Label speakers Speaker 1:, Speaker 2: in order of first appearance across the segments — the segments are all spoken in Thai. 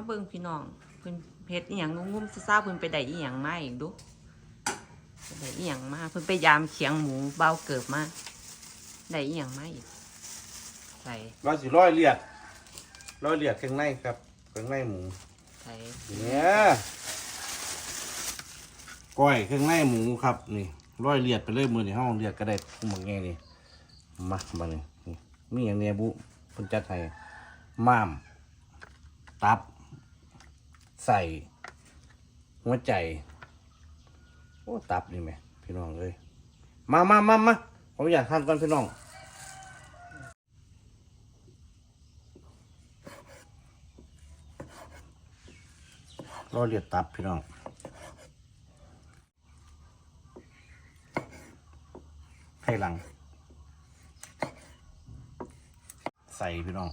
Speaker 1: มาเบิ่งพี่น้องเพิ่นเฮ็ดอีหยังงุ่มๆซ่าๆเพิ่นไปได้อีหยังมาอีกดูไปได้อีหยังมาเพิ่นไปยามเขียงหมูเบาเกิบมาได้อีหยังมาอีกใส่
Speaker 2: เราสิร้อยเลียดร้อยเลียดข้างในครับข้างในหมู
Speaker 1: ใส่
Speaker 2: เนี่ยก้อยข้างในหมูครับนี่ร้อยเลียดไปเลยมือนี่ห้องเลียดก็ได้คุ้มบางแง่นี่มาบังนี่นี่มีอย่างเนี้ยบุเพิ่นจัดให้ม้ามตับ ใส่หัวใจ โอ้ตับนี่ไหมพี่น้องเอ้ยมามามามาผมอยากทานก่อนพี่น้องรอเลียดตับพี่น้องไข่หลัง ใส่พี่น้อง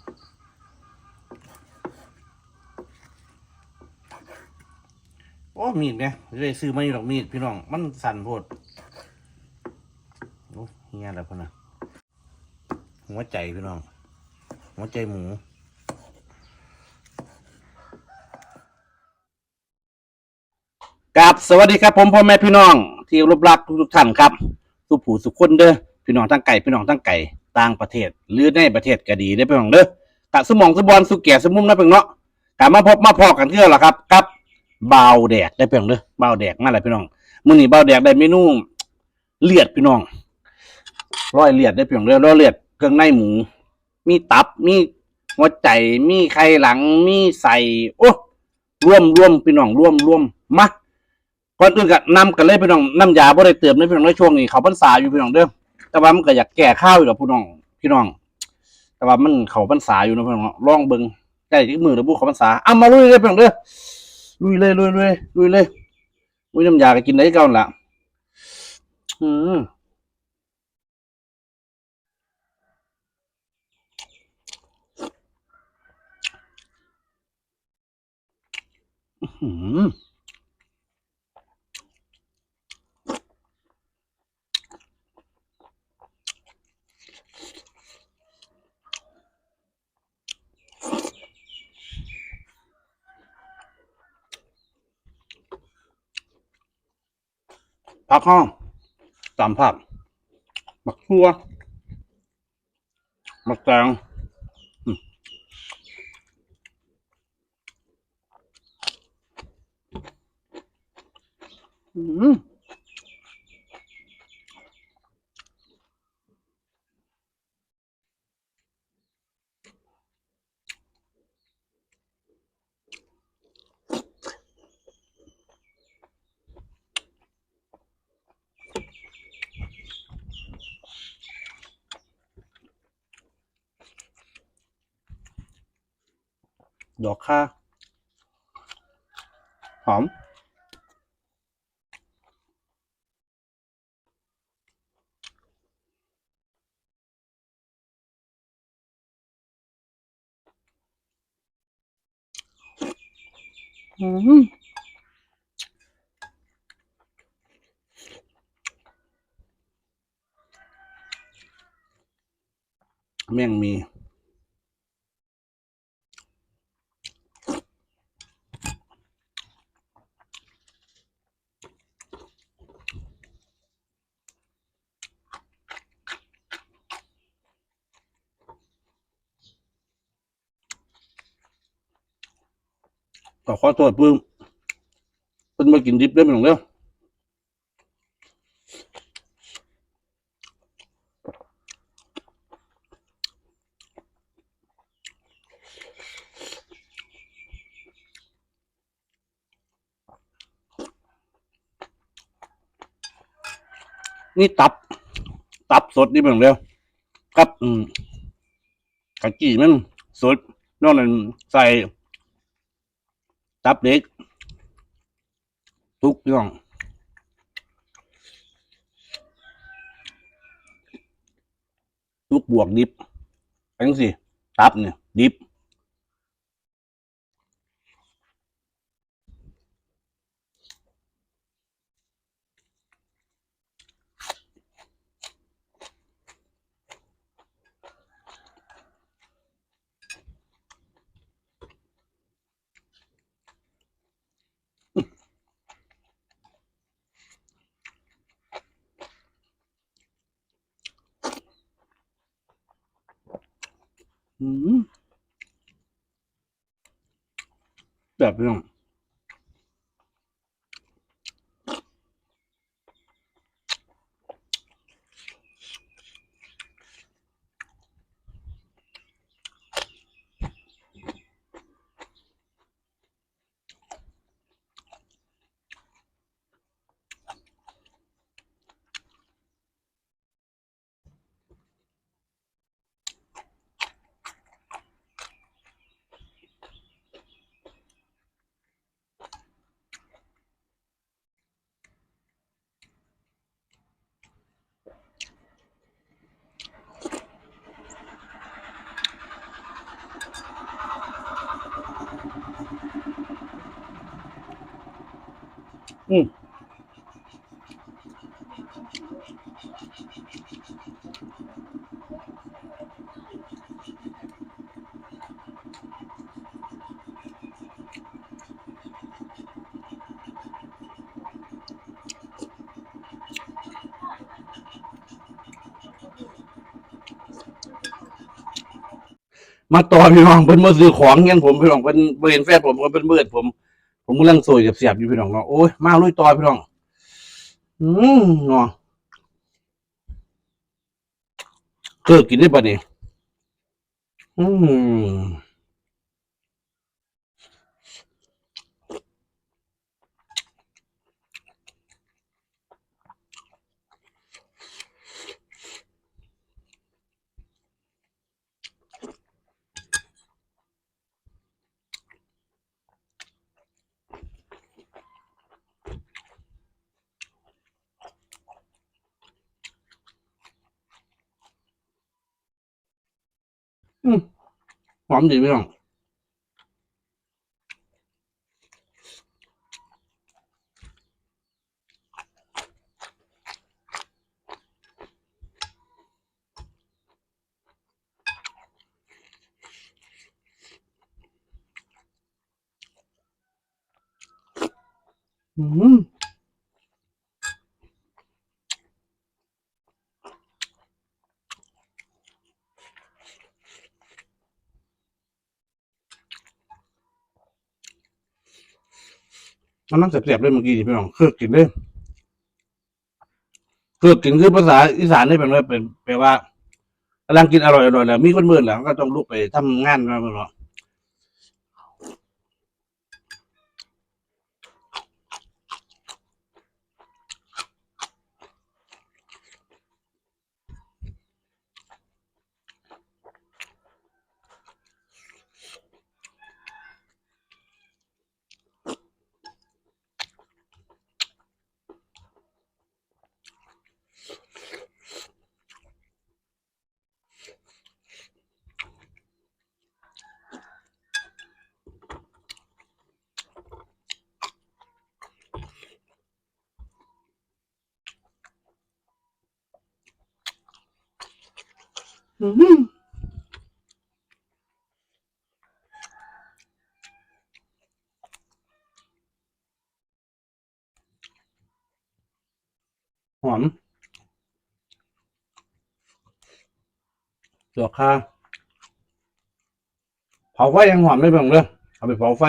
Speaker 2: โอ้มีดเนี่ยเลยซื้อมาอยู่ดอกมีดพี่น้อง มันสั่นโพดโอ้เฮียแล้วพะนะหัวใจพี่น้อง หัวใจหมูกับสวัสดีครับผมพ่อแม่พี่น้อง ที่รบรักทุกท่านครับ สุผูสุขคนเด้อพี่น้องทั้งไก่พี่น้องทั้งไก่ต่างประเทศ หรือในประเทศก็ดีได้พี่น้องเด้อกะสมองสมบอลสุแก่สมุมนะพี่องเนาะกะมาพบมาพอกันเทื่อละครับกับ บาวแดกได้อพี่น้องเด้อเบาวแดกมาแล้วพี่น้องมื้อนี้เบาวแดกได้เมนูเลือดพี่น้องร้อยเลือดได้อพี่น้องเด้อร้อยเลือดเครื่องในหมู มีตับมีหัวใจมีไข่หลังมีใส่โอ้ร่วมร่วมพี่น้องร่วมร่วมมาก่อนอื่นก็นำกันเลยพี่น้องน้ำยาบ่ได้เติมในพี่น้องในช่วงนี้เขาพรรษาอยู่พี่น้องเด้อแต่ว่ามันก็อยากแก้ข้าวอยู่ดอกพี่น้องพี่น้อง แต่ว่ามันเขาพรรษาอยู่นะพี่น้องเนาะลองเบิ่งใกล้ที่มือแล้วบุเขาพรรษาเอามาลุยเลยพี่น้องเด้อ ลุยเลยลุยเลยลุยเลยลุยน้ำยาก็กินได้เก่านั่นล่ะอืมอืม พักห้องสามผักบักทั่วบักแตงอืม ดอกค่าหอม อืมแม่งมี ก็ขอโทษเพิ่งเพิ่นมากินดิบได้ไหมหลงเด้อนี่ตับ ตับสดนี่เป็นหลงเด้อกับ อืมกะจีมันสดนอกนั้นใส่ ตับเล็ก ทุกย่องทุกบวกดิบเป็นสิตับเนี่ยดิบ อืมแบบนี้ อืมมาต่อพี่น้องเป็นมาซื้อของยังผมพี่น้องเป็นเบรนแฟนผมก็เป็นเบิดผม ผมกำลังโซยกับเสียบอยู่พี่น้องเนาะโอ้ยมาลุยต่อพี่น้องอืมเนาะเกิดกินได้ปะเนี่ยอืม หอมดีพี่น้องอืม มันนั่งเสียบๆเลยเมื่อกี้นี่พี่น้องเครือกกินเลยเครือกกินคือภาษาอีสานนี่เป็นว่าเป็นแปลว่ากำลังกินอร่อยอร่อยแล้วมีคนเมื่อแล้วก็ต้องลุกไปทำงานมาพี่น้อ หอมเสือกคาเผาไฟยังหอมไม่เพียงเลยเอาไปเผาไฟ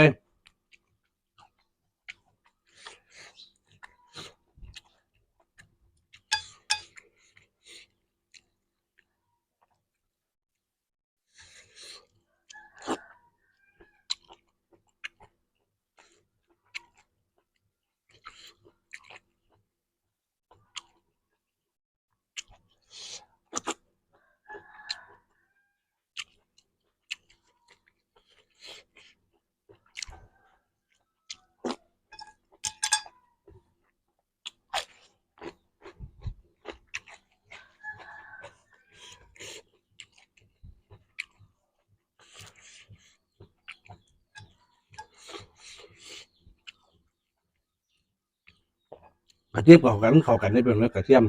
Speaker 2: กระเทียมเข้ากันเข้ากันได้เป็นเลยกระเทียม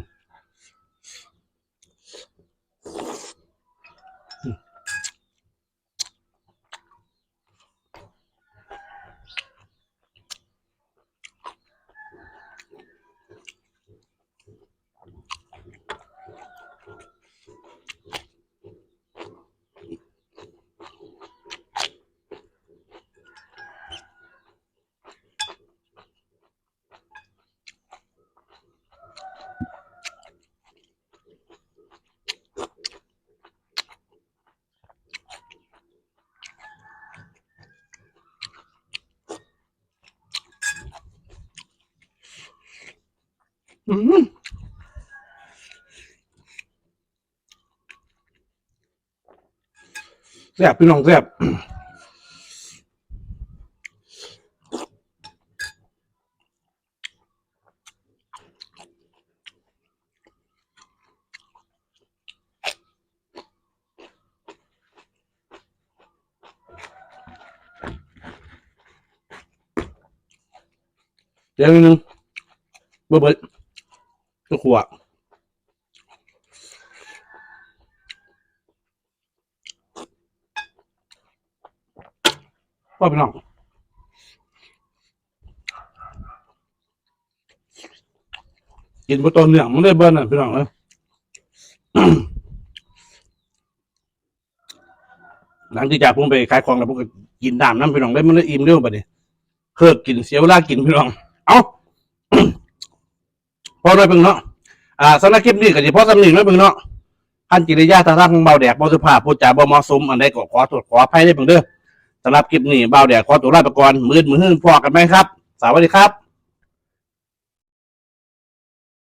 Speaker 2: อืมแซ่บพี่น้องแซ่บเดี๋ยวนิดนึงเบิดเบิ ดก็ขวบว่าพี่น้องกินบะตอนเนื่องมันได้เบิ้ลน่ะพี่น้องเอ้ยหลังจากผมไปขายของแล้วผมก็กินน้ำน้ำพี่น้องได้มันเลยอิ่มเร็วไปดิเพิกกินเสียเวลากินพี่น้อง เอา พอด้วยเพิ่งเนาะอ่าสำหรับคลิปนี้ก็สิพอสำนึกด้วยเพิ่งเนาะท่านจิริยาท่าทางของเบาแดกบ่สุภาพพูดจาบ่เหมาะสมอันใดก็ขอโทษขออภัยได้เพิ่งเด้อสำหรับคลิปนี้เบาแดกขอตัวลาไปก่อนมื้อมือหึ่งพอกันไหมครับ สวัสดีครับ